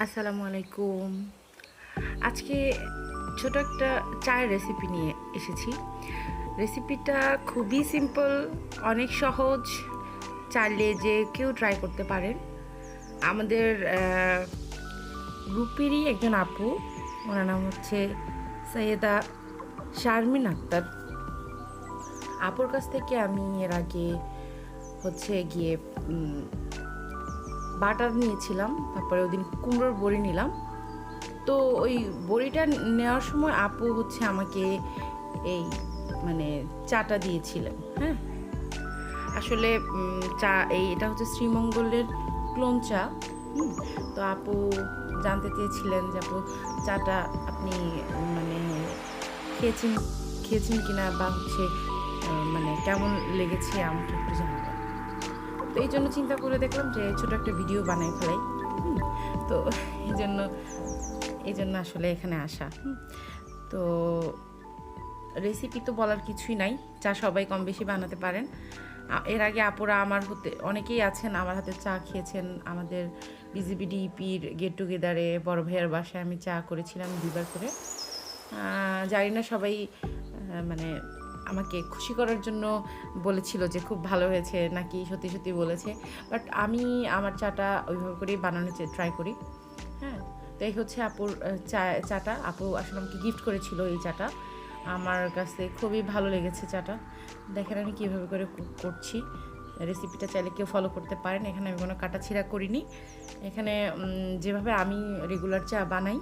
আসসালামু আলাইকুম আজকে ছোট একটা চায়ের রেসিপি নিয়ে এসেছি। রেসিপিটা খুবই সিম্পল অনেক সহজ। চাইলে যে কেউ ট্রাই করতে পারেন। আমাদের গ্রুপেরই একজন আপু, ওনার নাম হচ্ছে সৈয়দা শারমিন আক্তার। আপুর কাছ থেকে আমি এর আগে হচ্ছে গিয়ে বাটার নিয়েছিলাম, তারপরে ওই দিন কুমড়োর বড়ি নিলাম। তো ওই বড়িটা নেওয়ার সময় আপু হচ্ছে আমাকে এই মানে চাটা দিয়েছিলেন হ্যাঁ? আসলে চা, এই এটা হচ্ছে শ্রীমঙ্গলের ক্লোন চা তো আপু জানতে চেয়েছিলেন যে আপু চাটা আপনি মানে খেয়েছেন খেয়েছেন কিনা বা হচ্ছে মানে কেমন লেগেছে আমাকে একটু জানাবেন। তো এই জন্য চিন্তা করে দেখলাম যে ছোটো একটা ভিডিও বানাই ফেলাই। তো এই জন্য এই জন্য আসলে এখানে আসা। তো রেসিপি তো বলার কিছুই নাই, চা সবাই কম বেশি বানাতে পারেন। এর আগে আপুরা আমার হতে, অনেকেই আছেন, আমার হাতে চা খেয়েছেন, আমাদের বিজিবিডিপির গেট টুগেদারে বড় ভাইয়ের বাসায় আমি চা করেছিলাম দুবার করে। জানি না সবাই মানে আমাকে খুশি করার জন্য বলেছিল যে খুব ভালো হয়েছে, নাকি সত্যি সত্যি বলেছে। বাট আমি আমার চাটা ওইভাবে করেই বানানোর ট্রাই করি। হ্যাঁ তো এই হচ্ছে আপুর চা, চাটা। আপু আসলে আমাকে গিফট করেছিল এই চাটা। আমার কাছে খুবই ভালো লেগেছে চাটা। দেখেন আমি কীভাবে করে করছি। রেসিপিটা চাইলে কেউ ফলো করতে পারেন। এখানে আমি কোনো কাটা ছিঁড়া করিনি। এখানে যেভাবে আমি রেগুলার চা বানাই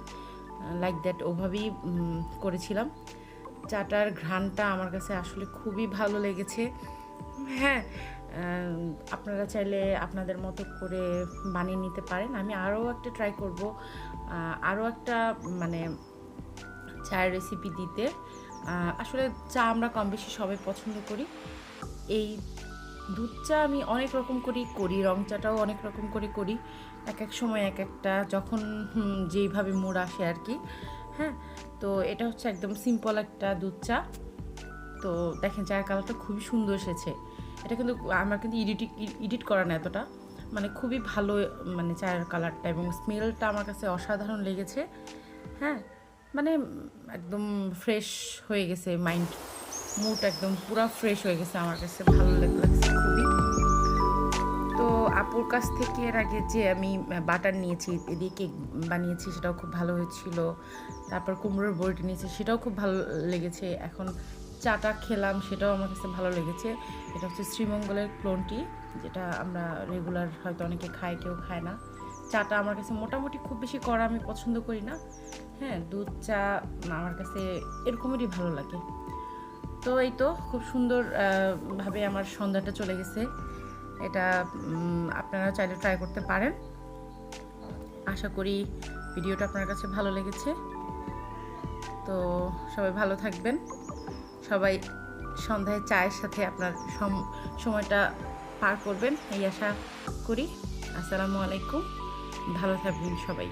লাইক দ্যাট ওভাবেই করেছিলাম। চাটার ঘ্রাণটা আমার কাছে আসলে খুবই ভালো লেগেছে। হ্যাঁ আপনারা চাইলে আপনাদের মতো করে বানিয়ে নিতে পারেন। আমি আরও একটা ট্রাই করব। আরও একটা মানে চায়ের রেসিপি দিতে। আসলে চা আমরা কম বেশি সবাই পছন্দ করি। এই দুধ চা আমি অনেক রকম করি করি, রং চাটাও অনেক রকম করে করি। এক এক সময় এক একটা, যখন যেইভাবে মোড় আসে আর কি। হ্যাঁ তো এটা হচ্ছে একদম সিম্পল একটা দুধ চা। তো দেখেন চায়ের কালারটা খুবই সুন্দর এসেছে। এটা কিন্তু আমার কিন্তু এডিট এডিট করা না এতটা। মানে খুবই ভালো মানে চায়ের কালারটা এবং স্মেলটা আমার কাছে অসাধারণ লেগেছে। হ্যাঁ মানে একদম ফ্রেশ হয়ে গেছে মাইন্ড মুড একদম পুরো ফ্রেশ হয়ে গেছে আমার কাছে, ভালো লাগ- লাগছে খুবই তো আপুর কাছ থেকে এর আগে যে আমি বাটার নিয়েছি এদিকে কেক বানিয়েছি সেটাও খুব ভালো হয়েছিল। তারপর কুমড়োর বড়িটা নিয়েছি সেটাও খুব ভালো লেগেছে। এখন চাটা খেলাম সেটাও আমার কাছে ভালো লেগেছে। এটা হচ্ছে শ্রীমঙ্গলের ক্লোনটি যেটা আমরা রেগুলার হয়তো অনেকে খায় কেউ খায় না। চাটা আমার কাছে মোটামুটি খুব বেশি করা আমি পছন্দ করি না। হ্যাঁ দুধ চা আমার কাছে এরকমেরই ভালো লাগে। তো এই তো খুব সুন্দর আহ, ভাবে আমার সন্ধ্যাটা চলে গেছে। এটা আপনারা চাইলে ট্রাই করতে পারেন। আশা করি ভিডিওটা আপনার কাছে ভালো লেগেছে। তো সবাই ভালো থাকবেন। সবাই সন্ধ্যায় চায়ের সাথে আপনার সম- সময়টা পার করবেন, এই আশা করি। আসসালামু আলাইকুম। ভালো থাকবেন সবাই।